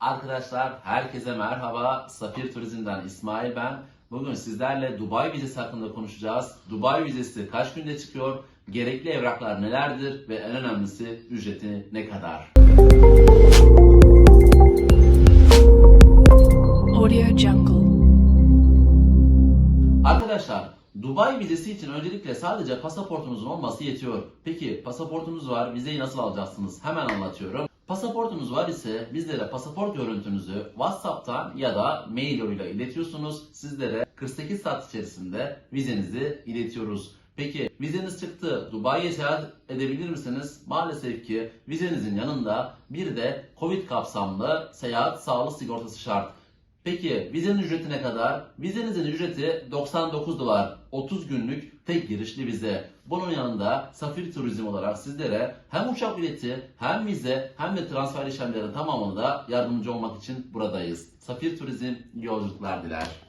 Arkadaşlar herkese merhaba. Safir Turizm'den İsmail ben. Bugün sizlerle Dubai vizesi hakkında konuşacağız. Dubai vizesi kaç günde çıkıyor? Gerekli evraklar nelerdir? Ve en önemlisi ücreti ne kadar? Audio Jungle. Arkadaşlar Dubai vizesi için öncelikle sadece pasaportunuzun olması yetiyor. Peki pasaportunuz var, vizeyi nasıl alacaksınız? Hemen anlatıyorum. Pasaportunuz var ise bizlere pasaport görüntünüzü WhatsApp'tan ya da mail yoluyla iletiyorsunuz. Sizlere 48 saat içerisinde vizenizi iletiyoruz. Peki vizeniz çıktı. Dubai'ye seyahat edebilir misiniz? Maalesef ki vizenizin yanında bir de Covid kapsamlı seyahat sağlık sigortası şart. Peki vizenin ücreti ne kadar? Vizenizin ücreti 99 dolar. 30 günlük tek girişli vize. Bunun yanında Safir Turizm olarak sizlere hem uçak bileti hem vize hem de transfer işlemlerinin tamamında yardımcı olmak için buradayız. Safir Turizm yolculuklar diler.